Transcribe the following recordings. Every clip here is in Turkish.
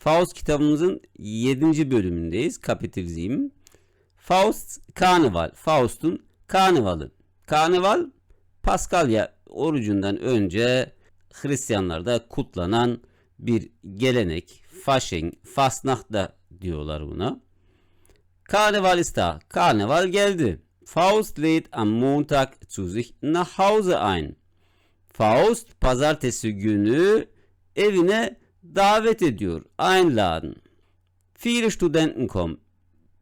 Faust kitabımızın 7. bölümündeyiz. Kapitel 7. Faust Karneval. Faust'un karnevalı. Karneval Paskalya orucundan önce Hristiyanlarda kutlanan bir gelenek. Fasching, Fastnacht da diyorlar buna. Karneval ist. Karneval geldi. Faust lädt am Montag zu sich nach Hause ein. Faust pazartesi günü evine davet ediyor. Einladen. Viele Studenten kommen.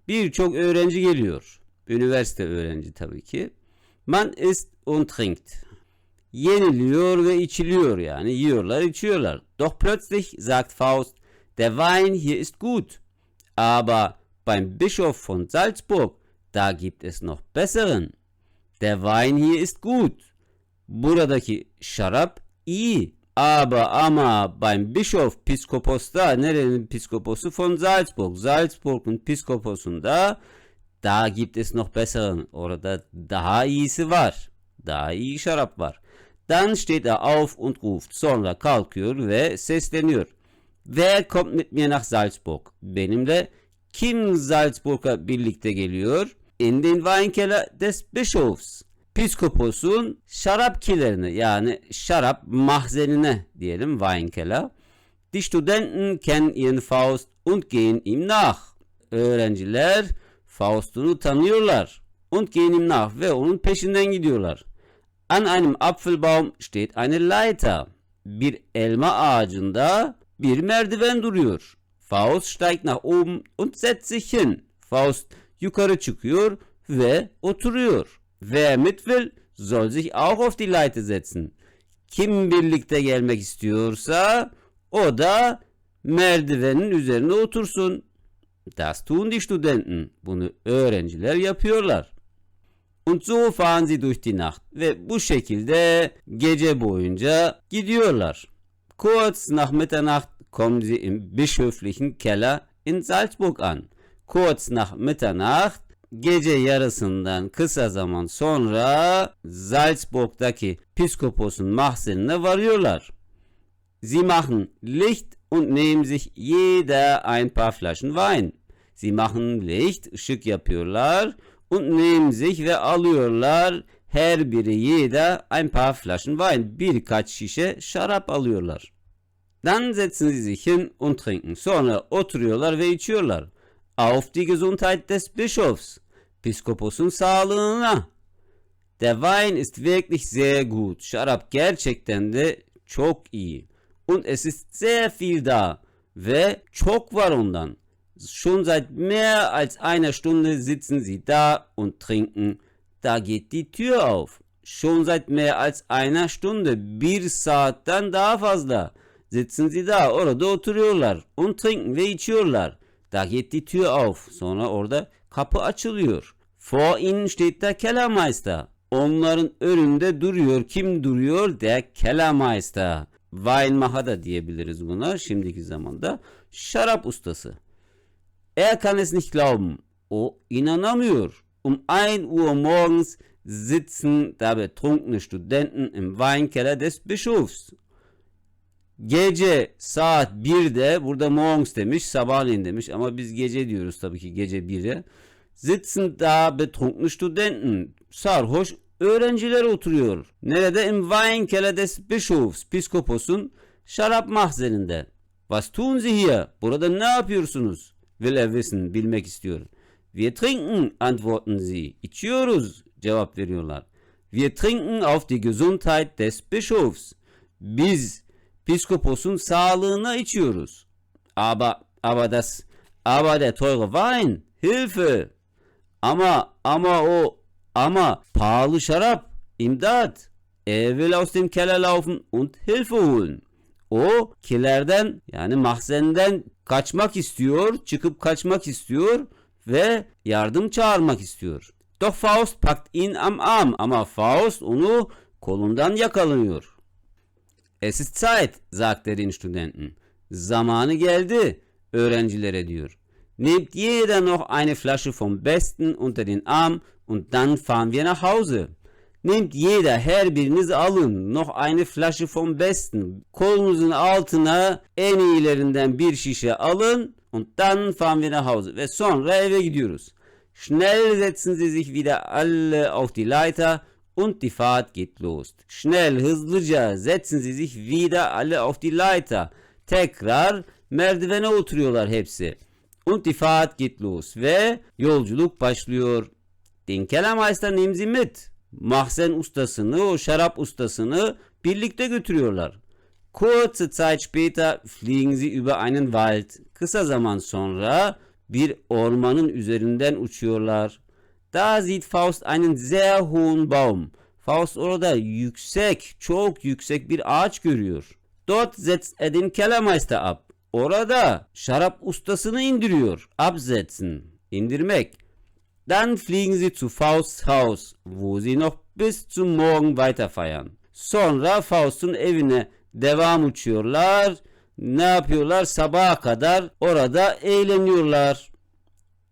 Birçok öğrenci geliyor. Üniversite öğrenci tabii ki. Man isst und trinkt. Yeniliyor ve içiliyor yani. Yiyorlar, içiyorlar. Doch plötzlich sagt Faust, der Wein hier ist gut. Aber beim Bischof von Salzburg, da gibt es noch besseren. Der Wein hier ist gut. Buradaki şarap iyi. Aber ama beim Bischof Piskopos'ta nerenin piskoposu von Salzburg. Salzburg'un piskoposunda da gibt es noch besseren. Orada daha iyisi var. Daha iyi şarap var. Dann steht er auf und ruft. Sonra kalkıyor ve sesleniyor. Wer kommt mit mir nach Salzburg? Benimle kim Salzburg'a birlikte geliyor? In den Weinkeller des Bischofs. Piskoposun şarap kilerine yani şarap mahzenine diyelim Weinkeller. Die Studenten kennen ihren Faust und gehen ihm nach. Öğrenciler Faust'unu tanıyorlar. Und gehen ihm nach ve onun peşinden gidiyorlar. An einem Apfelbaum steht eine Leiter. Bir elma ağacında bir merdiven duruyor. Faust steigt nach oben und setzt sich hin. Faust yukarı çıkıyor ve oturuyor. Wer mit will, soll sich auch auf die Leiter setzen. Kim birlikte gelmek istiyorsa o da merdivenin üzerine otursun. Das tun die Studenten. Bunu öğrenciler yapıyorlar. Und so fahren sie durch die Nacht. Ve bu şekilde gece boyunca gidiyorlar. Kurz nach Mitternacht kommen sie im bischöflichen Keller in Salzburg an. Kurz nach Mitternacht gece yarısından kısa zaman sonra Salzburg'daki Piskopos'un mahzenine varıyorlar. Sie machen Licht und nehmen sich jeder ein paar Flaschen Wein. Sie machen Licht, ışık yapıyorlar und nehmen sich ve alıyorlar her biri jeder ein paar Flaschen Wein. Birkaç şişe şarap alıyorlar. Dann setzen sie sich hin und trinken. Sonra oturuyorlar ve içiyorlar. Auf die Gesundheit des Bischofs. Piskoposun sağlığına. Der Wein ist wirklich sehr gut. Şarap gerçekten de çok iyi. Und es ist sehr viel da. Ve çok var ondan. Schon seit mehr als einer Stunde sitzen sie da und trinken. Da geht die Tür auf. Schon seit mehr als einer Stunde. Bir saatten daha fazla. Sitzen sie da. Orada oturuyorlar. Und trinken ve içiyorlar. Da geht die Tür auf. Sonra orada kapı açılıyor. Vor ihnen steht der Kellermeister. Onların önünde duruyor. Kim duruyor? Der Kellermeister. Weinmacher da diyebiliriz buna şimdiki zamanda. Şarap ustası. Er kann es nicht glauben. O inanamıyor. Um 1 Uhr morgens sitzen da betrunkene Studenten im Weinkeller des Bischofs. Gece saat 1'de burada morgens demiş sabahleyin demiş ama biz gece diyoruz tabii ki gece 1'e. Sitzen da betrunkene Studenten. Sarhoş öğrenciler oturuyor. Nerede? Im Weinkeller des Bischofs. Piskopos'un şarap mahzeninde. Was tun Sie hier? Burada ne yapıyorsunuz? Will er wissen, bilmek istiyor. Wir trinken, antworten sie. İçiyoruz, cevap veriyorlar. Wir trinken auf die Gesundheit des Bischofs. Biz Piskopos'un sağlığına içiyoruz. Aber, aber das, aber der teure Wein, Hilfe. Ama, ama o, ama pahalı şarap, imdat. Er will aus dem Keller laufen und Hilfe holen. O kilerden yani mahzenden kaçmak istiyor, çıkıp kaçmak istiyor ve yardım çağırmak istiyor. Doch Faust packt ihn am Arm ama Faust onu kolundan yakalanıyor. Es ist Zeit, sagt er den Studenten. Zamanı geldi, öğrencilere diyor. Nehmt jeder noch eine Flasche vom Besten unter den Arm und dann fahren wir nach Hause. Nehmt jeder, her biriniz alın. Noch eine Flasche vom Besten. Kolunuzun altına en iyilerinden bir şişe alın. Und dann fahren wir nach Hause. Ve sonra eve gidiyoruz. Schnell setzen sie sich wieder alle auf die Leiter und die Fahrt geht los. Schnell, hızlıca setzen sie sich wieder alle auf die Leiter. Tekrar merdivene oturuyorlar hepsi. Und die Fahrt geht los. Ve yolculuk başlıyor. Den Kellermeister nehmen sie mit. Mahzen ustasını, o şarap ustasını birlikte götürüyorlar. Kurze Zeit später fliegen sie über einen Wald. Kısa zaman sonra bir ormanın üzerinden uçuyorlar. Da sieht Faust einen sehr hohen Baum. Faust orada yüksek, çok yüksek bir ağaç görüyor. Dort setzt er den Kellermeister ab. Orada şarap ustasını indiriyor. Absetzen, indirmek. Dann fliegen sie zu Fausts Haus, wo sie noch bis zum Morgen weiter feiern. Sonra Faust'un evine devam uçuyorlar. Ne yapıyorlar? Sabaha kadar orada eğleniyorlar.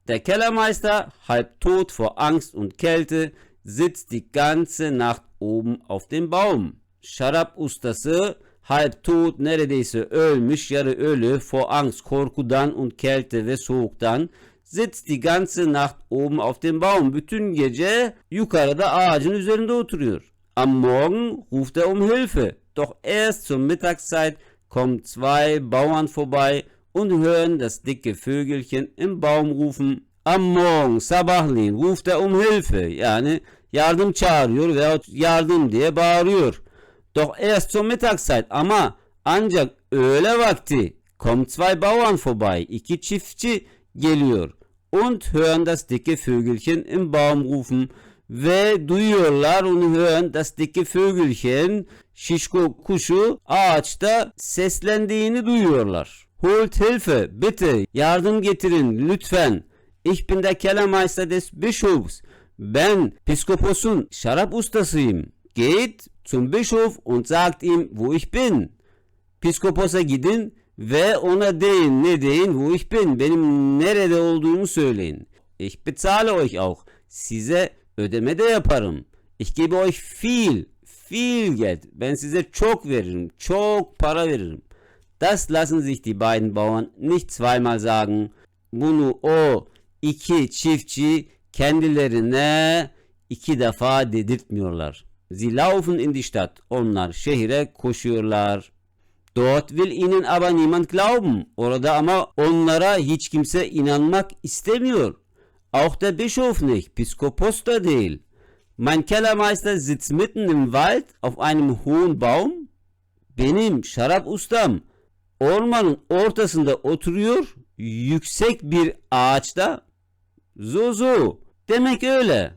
Der Kellermeister, halb tot vor Angst und Kälte, sitzt die ganze Nacht oben auf dem Baum. Şarap ustası halb tot neredeyse ölmüş yarı ölü vor Angst korkudan und Kälte ve soğuktan sitzt die ganze Nacht oben auf dem Baum. Bütün gece yukarıda ağacın üzerinde oturuyor. Am Morgen ruft er um Hilfe. Doch erst zur Mittagszeit kommen zwei Bauern vorbei und hören das dicke Vögelchen im Baum rufen. Am Morgen sabahleyin ruft er um Hilfe. Yani yardım çağırıyor veya yardım diye bağırıyor. Doch erst zur Mittagszeit ama ancak öğle vakti kommen zwei Bauern vorbei. İki çiftçi geliyor. Und hören das dicke Vögelchen im Baum rufen. Ve duyuyorlar onu hören das dicke Vögelchen şişko kuşu ağaçta seslendiğini duyuyorlar. Holt Hilfe, bitte, yardım getirin lütfen. Ich bin der Kellermeister des Bischofs. Ben Piskoposun şarap ustasıyım. Geht zum Bischof und sagt ihm, wo ich bin. Piskoposa gidin ve ona deyin ne deyin wo ich bin. Benim nerede olduğumu söyleyin. Ich bezahle euch auch. Size ödeme de yaparım. Ich gebe euch viel, viel Geld. Ben size çok veririm, çok para veririm. Das lassen sich die beiden Bauern nicht zweimal sagen. Bunu o iki çiftçi kendilerine iki defa dedirtmiyorlar. Sie laufen in die Stadt. Onlar şehire koşuyorlar. Dort will ihnen aber niemand glauben. Orada ama onlara hiç kimse inanmak istemiyor. Auch der Bischof nicht, Piskopos da değil. Mein Kellermeister sitzt mitten im Wald auf einem hohen Baum. Benim şarap ustam ormanın ortasında oturuyor yüksek bir ağaçta. So. Demek öyle.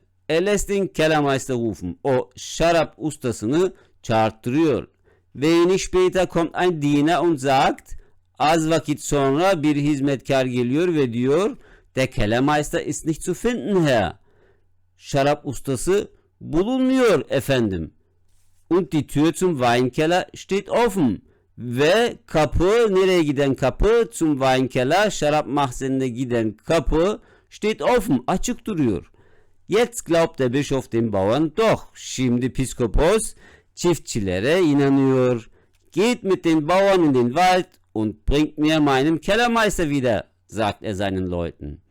Kellermeister rufen. O şarap ustasını çağırttırıyor. Wenig später kommt ein Diener und sagt, az vakit sonra bir hizmetkar geliyor ve diyor, der Kellermeister ist nicht zu finden, Herr. Şarap ustası bulunmuyor efendim. Und die Tür zum Weinkeller steht offen. Ve kapı, nereye giden kapı? Zum Weinkeller, şarap mahzenine giden kapı steht offen, açık duruyor. Jetzt glaubt der Bischof den Bauern doch. Şimdi Piskopos çiftçilere inanıyor. Geht mit den Bauern in den Wald und bringt mir meinen Kellermeister wieder, sagt er seinen Leuten.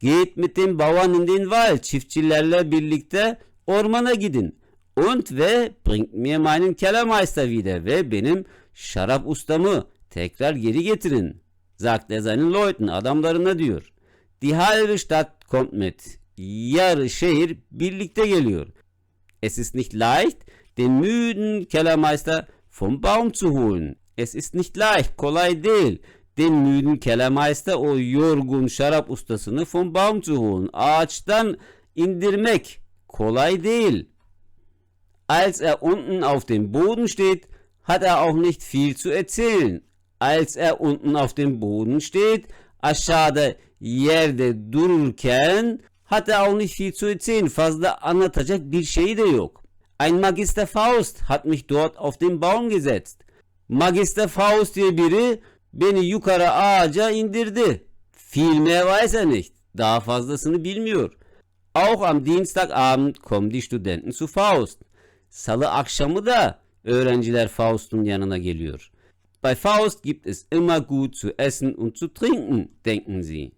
Geht mit den Bauern in den Wald, çiftçilerle birlikte ormana gidin. Und ve bringt mir meinen Kellermeister wieder ve benim şarap ustamı tekrar geri getirin. Sagt er seinen adamlarına diyor. Die halbe Stadt kommt mit. Yarı şehir birlikte geliyor. Es ist nicht leicht, den müden Kellermeister vom Baum zu holen. Es ist nicht leicht, kolay değil. Den müden Kellermeister o yorgun şarap ustasını vom Baum zu holen. Ağaçtan indirmek kolay değil. Als er unten auf dem Boden steht, hat er auch nicht viel zu erzählen. Als er unten auf dem Boden steht, aşağıda yerde dururken hat er auch nicht viel zu erzählen. Fazla anlatacak bir şey de yok. Ein Magister Faust hat mich dort auf den Baum gesetzt. Magister Faust diye biri beni yukarı ağaca indirdi. Viel mehr weiß er nicht. Daha fazlasını bilmiyor. Auch am Dienstagabend kommen die Studenten zu Faust. Salı akşamı da öğrenciler Faust'un yanına geliyor. Bei Faust gibt es immer gut zu essen und zu trinken, denken sie.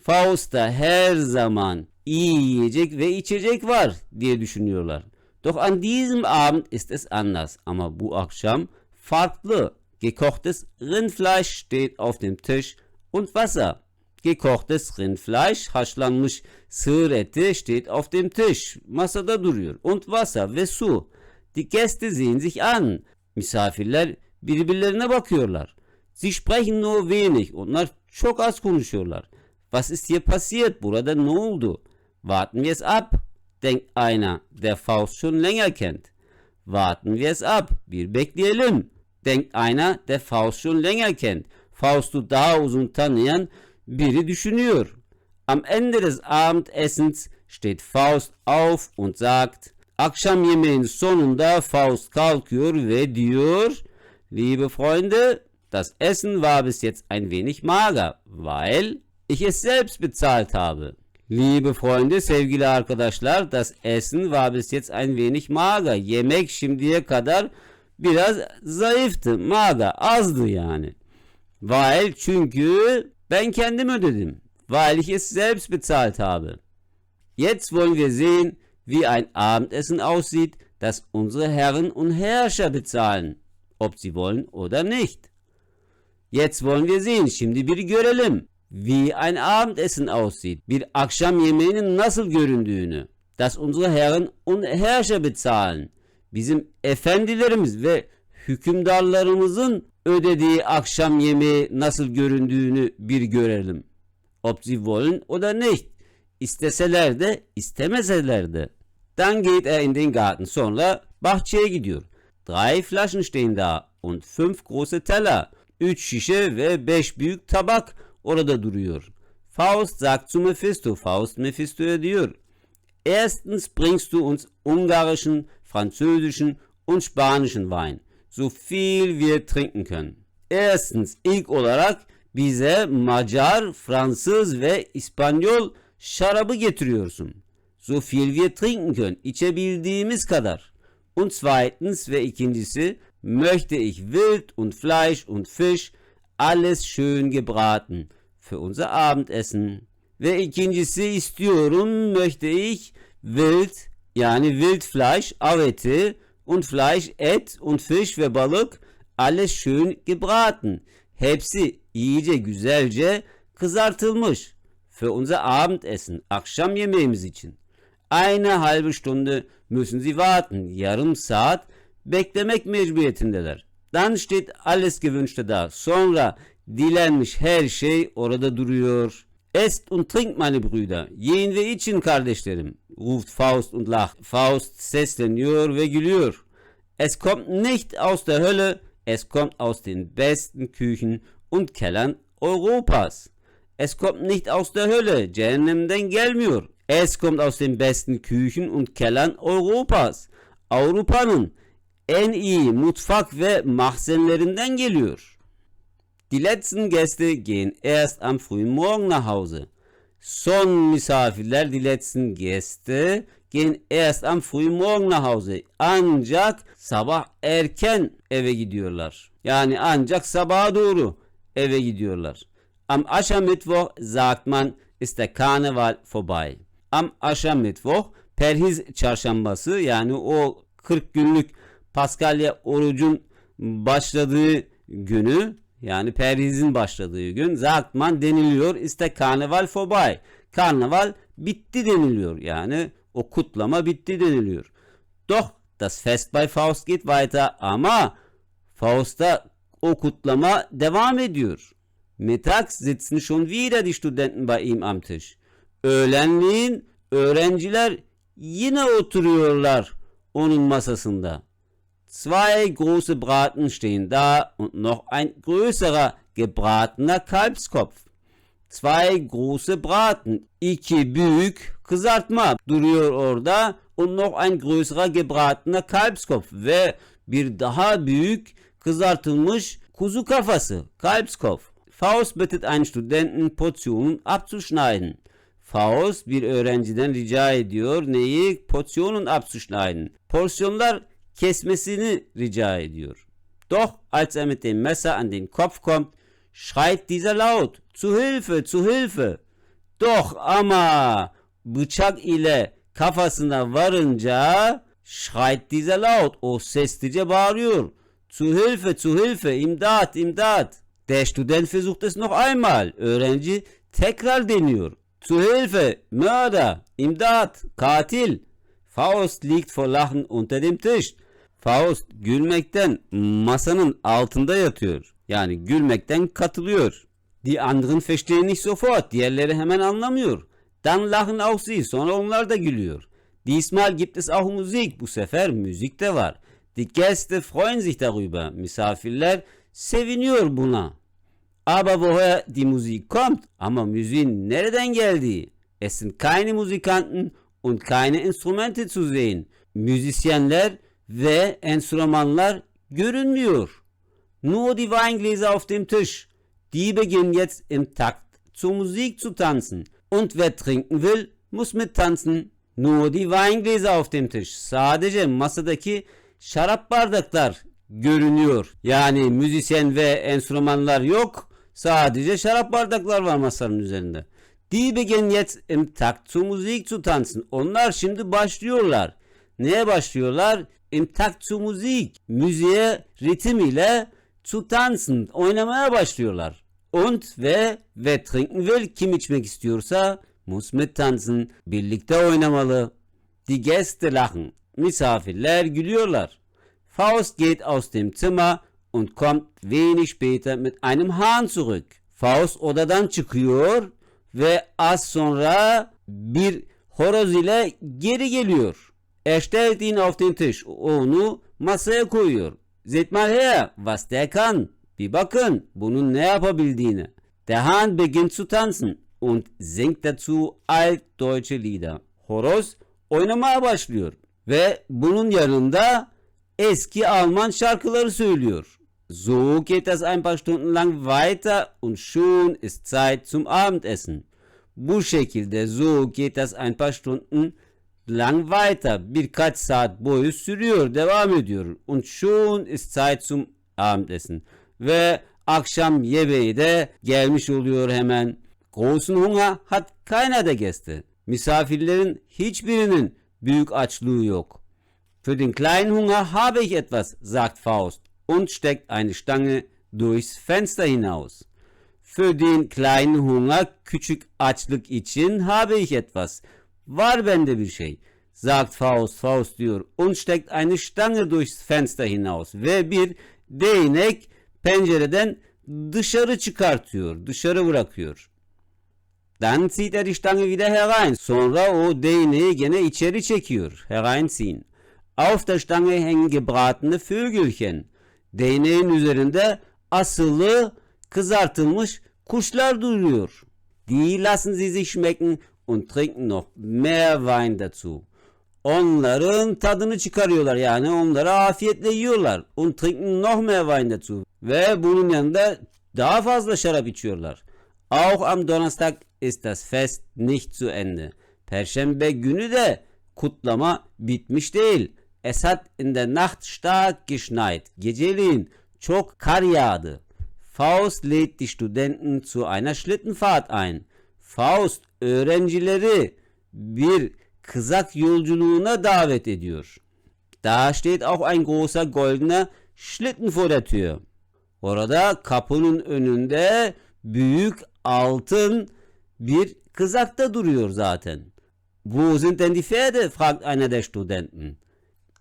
Faust'ta her zaman iyi yiyecek ve içecek var diye düşünüyorlar. Doch an diesem Abend ist es anders. Ama bu akşam farklı. Gekochtes Rindfleisch steht auf dem Tisch und Wasser. Gekochtes Rindfleisch, haşlanmış sığır eti steht auf dem Tisch. Masada duruyor. Und Wasser ve su. Die Gäste sehen sich an. Misafirler birbirlerine bakıyorlar. Sie sprechen nur wenig. Onlar çok az konuşuyorlar. Was ist hier passiert? Burada ne oldu? Warten wir es ab, denkt einer, der Faust schon länger kennt. Warten wir es ab, bir bekleyelim, denkt einer, der Faust schon länger kennt. Faust'u daha uzun tanıyan biri düşünüyor. Am Ende des Abendessens steht Faust auf und sagt, akşam yemeğin sonunda Faust kalkıyor ve diyor, liebe Freunde, das Essen war bis jetzt ein wenig mager, weil ich es selbst bezahlt habe. Liebe Freunde, sevgili arkadaşlar, das Essen war bis jetzt ein wenig mager. Yemek şimdiye kadar biraz zayıftı, mager, azdı yani. Weil çünkü ben kendim ödedim. Weil ich es selbst bezahlt habe. Jetzt wollen wir sehen, wie ein Abendessen aussieht, das unsere Herren und Herrscher bezahlen, ob sie wollen oder nicht. Jetzt wollen wir sehen, şimdi bir görelim. Wie ein Abendessen aussieht, bir akşam yemeğinin nasıl göründüğünü. Das unsere Herren und Herrscher bezahlen. Bizim efendilerimiz ve hükümdarlarımızın ödediği akşam yemeği nasıl göründüğünü bir görelim. Ob sie wollen oder nicht. İsteseler de istemeseler de. Dann geht er in den Garten. Sonra bahçeye gidiyor. Drei Flaschen stehen da und fünf große Teller. Üç şişe ve beş büyük tabak orada duruyor. Faust sagt zu Mephisto. Faust Mephisto'ya diyor. Erstens bringst du uns ungarischen, französischen und spanischen Wein. So viel wir trinken können. Erstens ilk olarak bize Macar, Fransız ve İspanyol şarabı getiriyorsun. So viel wir trinken können. İçebildiğimiz kadar. Und zweitens ve ikincisi möchte ich Wild und Fleisch und Fisch alles schön gebraten für unser Abendessen. Ve ikincisi istiyorum möchte ich Wild yani Wildfleisch, av eti und Fleisch, et und Fisch ve balık alles schön gebraten. Hepsi iyice güzelce kızartılmış. Für unser Abendessen, akşam yemeğimiz için. Eine halbe Stunde müssen sie warten. Yarım saat beklemek mecburiyetindeler. Dann steht alles Gewünschte da. Sonra dilenmiş her şey orada duruyor. Esst und trinkt meine Brüder. Yiyin ve için kardeşlerim. Ruft Faust und lacht. Faust sesleniyor ve gülüyor. Es kommt nicht aus der Hölle, es kommt aus den besten Küchen und Kellern Europas. Es kommt nicht aus der Hölle, cehennemden gelmiyor. Es kommt aus den besten Küchen und Kellern Europas. Avrupa'nın en iyi mutfak ve mahzenlerinden geliyor. Die letzten Gäste gehen erst am frühen Morgen nach Hause. Son misafirler, die letzten Gäste gehen erst am frühen Morgen nach Hause. Ancak sabah erken eve gidiyorlar. Yani ancak sabaha doğru eve gidiyorlar. Am Aschermittwoch sagt man, ist der Karneval vorbei. Am Aschermittwoch, perhiz çarşambası yani o 40 günlük Paskalya orucun başladığı günü yani perhizin başladığı gün Zakman deniliyor. İşte karnaval vorbei. Karnaval bitti deniliyor. Yani o kutlama bitti deniliyor. Doch das Fest bei Faust geht weiter ama Faust'ta o kutlama devam ediyor. Mittags sitzen schon wieder die Studenten bei ihm am Tisch. Öğlenliğin öğrenciler yine oturuyorlar onun masasında. Zwei große Braten stehen da und noch ein größerer gebratener Kalbskopf. Zwei große Braten, iki büyük kızartma duruyor orada und noch ein größerer gebratener Kalbskopf ve bir daha büyük kızartılmış kuzu kafası, Kalbskopf. Faust bittet einen Studenten Portionen abzuschneiden. Faust bir öğrenciden rica ediyor neyi? Portionen abzuschneiden. Porsiyonlar kesmesini rica ediyor. Doch als er mit dem Messer an den Kopf kommt, schreit dieser laut, zu Hilfe, zu Hilfe. Doch ama bıçak ile kafasına varınca schreit dieser laut, o seslice bağırıyor. Zu Hilfe, zu Hilfe, imdat, imdat. Der Student versucht es noch einmal. Öğrenci tekrar deniyor. Zu Hilfe, Mörder, imdat, katil. Faust liegt vor Lachen unter dem Tisch. Faust gülmekten masanın altında yatıyor. Yani gülmekten katılıyor. Die anderen verstehen nicht sofort. Diğerleri hemen anlamıyor. Dann lachen auch sie. Sonra onlar da gülüyor. Diesmal gibt es auch Musik. Bu sefer müzik de var. Die Gäste freuen sich darüber. Misafirler seviniyor buna. Aber woher die Musik kommt? Ama müziğin nereden geldiği? Es sind keine Musikanten und keine Instrumente zu sehen. Müzisyenler ve enstrümanlar görünmüyor. Nur die Weingläser auf dem Tisch. Die beginnen jetzt im Takt zur Musik zu tanzen. Und wer trinken will, muss mittanzen. Nur die Weingläser auf dem Tisch. Sadece masadaki şarap bardaklar görünüyor. Yani müzisyen ve enstrümanlar yok. Sadece şarap bardaklar var masanın üzerinde. Die beginnen jetzt im Takt zur Musik zu tanzen. Onlar şimdi başlıyorlar. Neye başlıyorlar? Im Takt zur Musik. Müziğe ritim ile zu tanzen. Oynamaya başlıyorlar. Und ve ve trinken will. Kim içmek istiyorsa muss mit tanzen. Birlikte oynamalı. Die Gäste lachen. Misafirler gülüyorlar. Faust geht aus dem Zimmer und kommt wenig später mit einem Hahn zurück. Faust odadan çıkıyor ve az sonra bir horoz ile geri geliyor. Er stellt ihn auf den Tisch. Onu masaya koyuyor. Seht mal her, was der kann. Bir bakın bunun ne yapabildiğini. Der Hahn beginnt zu tanzen und singt dazu altdeutsche Lieder. Horoz oynamaya başlıyor ve bunun yanında eski Alman şarkıları söylüyor. So geht das ein paar Stunden lang weiter und schon ist Zeit zum Abendessen. Bu şekilde so geht das ein paar Stunden lang weiter. Birkaç saat boyu sürüyor, devam ediyor. Und schon ist Zeit zum Abendessen. Ve akşam yemeği de gelmiş oluyor hemen. Großen Hunger hat keiner der Gäste. Misafirlerin hiçbirinin büyük açlığı yok. Für den kleinen Hunger habe ich etwas, sagt Faust und steckt eine Stange durchs Fenster hinaus. Für den kleinen Hunger, küçük açlık için habe ich etwas. Var bende bir şey. Sagt Faust, Faust diyor. Und steckt eine Stange durchs Fenster hinaus. Ve bir değnek pencereden dışarı çıkartıyor. Dışarı bırakıyor. Dann zieht er die Stange wieder herein. Sonra o değneği gene içeri çekiyor. Hereinziehen. Auf der Stange hängen gebratene Vögelchen. Değneğin üzerinde asılı kızartılmış kuşlar duruyor. Die lassen sie sich schmecken und trinken noch mehr Wein dazu. Onların tadını çıkarıyorlar yani onları afiyetle yiyorlar. Und trinken noch mehr Wein dazu. Ve bunun yanında daha fazla şarap içiyorlar. Auch am Donnerstag ist das Fest nicht zu Ende. Perşembe günü de kutlama bitmiş değil. Es in der Nacht stark geschneit. Geceliğin çok kar yağdı. Faust lädt die Studenten zu einer Schlittenfahrt ein. Faust öğrencileri bir kızak yolculuğuna davet ediyor. Da steht auch ein großer goldener Schlitten vor der Tür. Orada kapının önünde büyük altın bir kızakta duruyor zaten. Wo sind denn die Pferde? fragt einer der Studenten.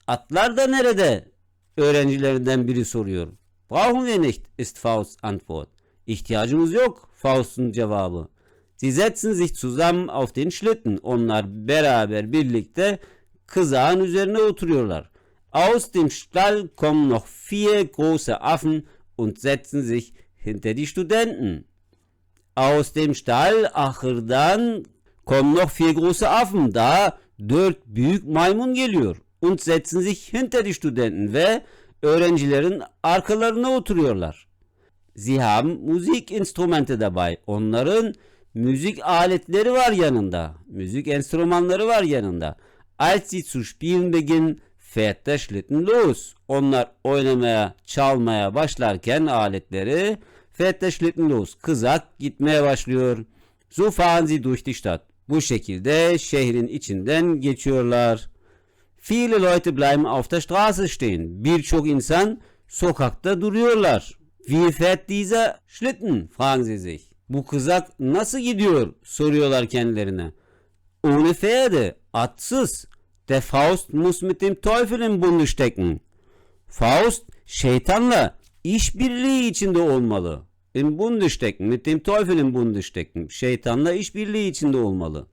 Atlar da nerede? Öğrencilerinden biri soruyor. Brauchen wir nicht, ist Fausts Antwort. İhtiyacımız yok, Faust'un cevabı. Sie setzen sich zusammen auf den Schlitten. Onlar beraber birlikte kızağın üzerine oturuyorlar. Aus dem Stall kommen noch vier große Affen und setzen sich hinter die Studenten. Aus dem Stall, ahırdan kommen noch vier große Affen. Da dört büyük maymun geliyor. Und setzen sich hinter die Studenten ve öğrencilerin arkalarına oturuyorlar. Sie haben Musikinstrumente dabei. Onların müzik aletleri var yanında. Müzik enstrümanları var yanında. Als sie zu spielen beginnen, fährt der Schlitten los. Onlar oynamaya, çalmaya başlarken aletleri fährt der Schlitten los. Kızak gitmeye başlıyor. So fahren sie durch die Stadt. Bu şekilde şehrin içinden geçiyorlar. Viele Leute bleiben auf der Straße stehen. Birçok insan sokakta duruyorlar. Wie fährt dieser Schlitten? fragen sie sich. Bu kızak nasıl gidiyor? soruyorlar kendilerine. Ohne Pferde, atsız. Der Faust muss mit dem Teufel im Bunde stecken. Faust şeytanla işbirliği içinde olmalı. Im Bunde stecken, mit dem Teufel im Bunde stecken. Şeytanla işbirliği içinde olmalı.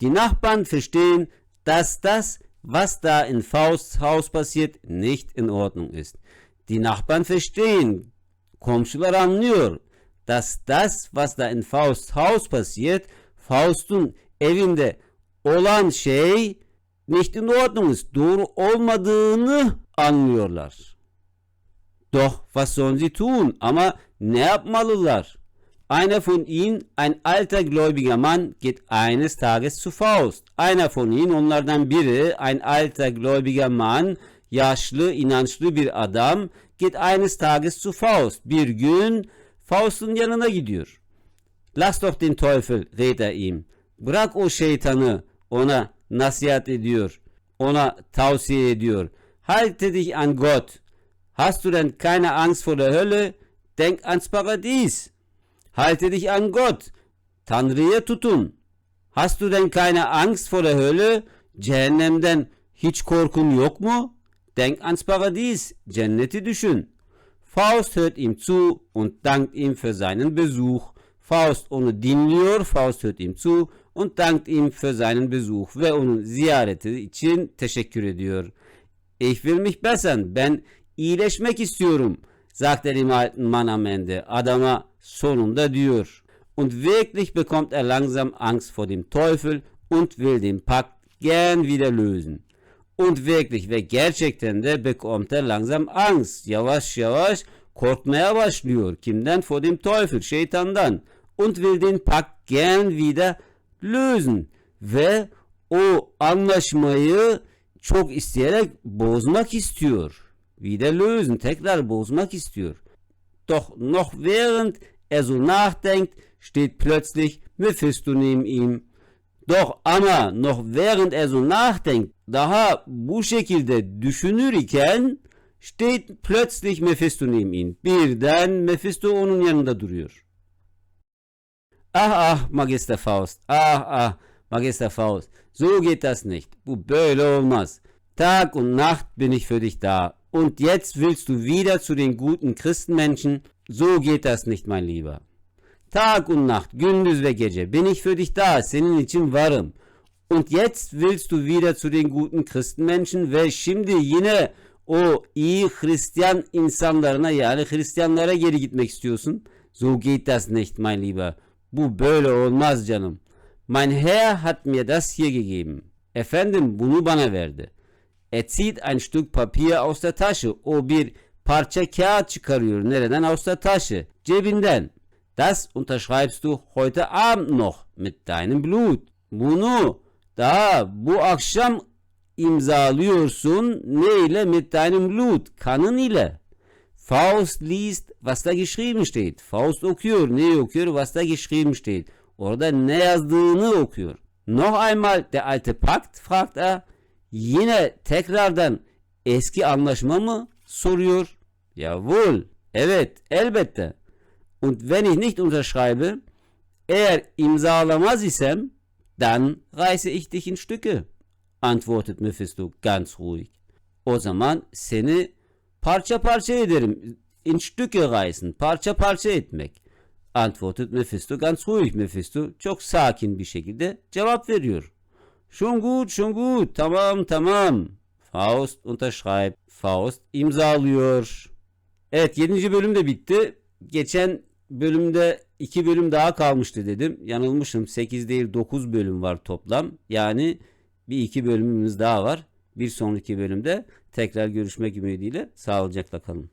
Die Nachbarn verstehen, dass das, was da in Fausts Haus passiert, nicht in Ordnung ist. Die Nachbarn verstehen, komşular anlıyor, dass das, was da in Fausts Haus passiert, Faust'un evinde olan şey nicht in Ordnung ist, doğru olmadığını anlıyorlar. Doch was sollen sie tun? Ama ne yapmalılar? Einer von ihnen, ein alter gläubiger Mann, geht eines Tages zu Faust. Einer von ihnen, onlardan biri, ein alter gläubiger Mann, yaşlı, inançlı bir adam, geht eines Tages zu Faust. Bir gün Faust'un yanına gidiyor. Lass doch den Teufel, rät er ihm. Bırak o şeytanı, ona nasihat ediyor. Ona tavsiye ediyor. Halte dich an Gott. Hast du denn keine Angst vor der Hölle? Denk ans Paradies. Halte dich an Gott. Tanrı'ya tutun. Hast du denn keine Angst vor der Hölle? Cehennemden hiç korkun yok mu? Denk ans Paradies. Cenneti düşün. Faust hört ihm zu und dankt ihm für seinen Besuch. Faust onu dinliyor, Faust hört ihm zu und dankt ihm für seinen Besuch ve onun ziyareti için teşekkür ediyor. Ich will mich bessern, ben iyileşmek istiyorum, sagt der Mann am Ende. Adama sonunda diyor. Und wirklich bekommt er langsam Angst vor dem Teufel und will den Pakt gern wieder lösen. Und wirklich ve gerçekten de bekommt er langsam Angst. Yavaş yavaş korkmaya başlıyor. Kimden? Vor dem Teufel, şeytandan. Und will den Pakt gern wieder lösen. Ve o anlaşmayı çok isteyerek bozmak istiyor. Wieder lösen, tekrar bozmak istiyor. Doch noch während er so nachdenkt, steht plötzlich Mephisto neben ihm. Doch ama noch während er so nachdenkt, daha bu şekilde düşünür iken steht plötzlich Mephisto neben ihn. Birden Mephisto onun yanında duruyor. Ah ah Magister Faust, ah ah Magister Faust, so geht das nicht. Bu böyle olmaz. Tag und Nacht bin ich für dich da. Und jetzt willst du wieder zu den guten Christenmenschen? So geht das nicht, mein Lieber. Tag und Nacht, gündüz ve gece bin ich für dich da, senin için varım. Und jetzt willst du wieder zu den guten Christenmenschen ve şimdi yine o iyi Hristiyan insanlarına yani Hristiyanlara geri gitmek istiyorsun. So geht das nicht, mein Lieber. Bu böyle olmaz canım. Mein Herr hat mir das hier gegeben. Efendim bunu bana verdi. Er zieht ein Stück Papier aus der Tasche. O bir parça kağıt çıkarıyor. Nereden? Aus der Tasche. Cebinden. Das unterschreibst du heute Abend noch mit deinem Blut. Bunu daha bu akşam imzalıyorsun. Ne ile? Mit deinem Blut. Kanın ile. Faust liest, was da geschrieben steht. Faust okuyor. Ne okuyor? Was da geschrieben steht. Orada ne yazdığını okuyor. Noch einmal der alte Pakt fragt er. Yine tekrardan eski anlaşma mı soruyor. Jawohl. Evet, elbette. Und wenn ich nicht unterschreibe, eğer imzalamaz isem, dann reiße ich dich in Stücke, antwortet Mephisto ganz ruhig. O zaman seni parça parça ederim. In Stücke reißen, parça parça etmek. Antwortet Mephisto ganz ruhig. Mephisto çok sakin bir şekilde cevap veriyor. Schon gut, schon gut, tamam tamam. Faust unterschreibt. Faust imzalıyor. Evet 7. bölüm de bitti. Geçen bölümde 2 bölüm daha kalmıştı dedim. Yanılmışım 8 değil 9 bölüm var toplam. Yani bir iki bölümümüz daha var. Bir sonraki bölümde tekrar görüşmek ümidiyle sağlıcakla kalın.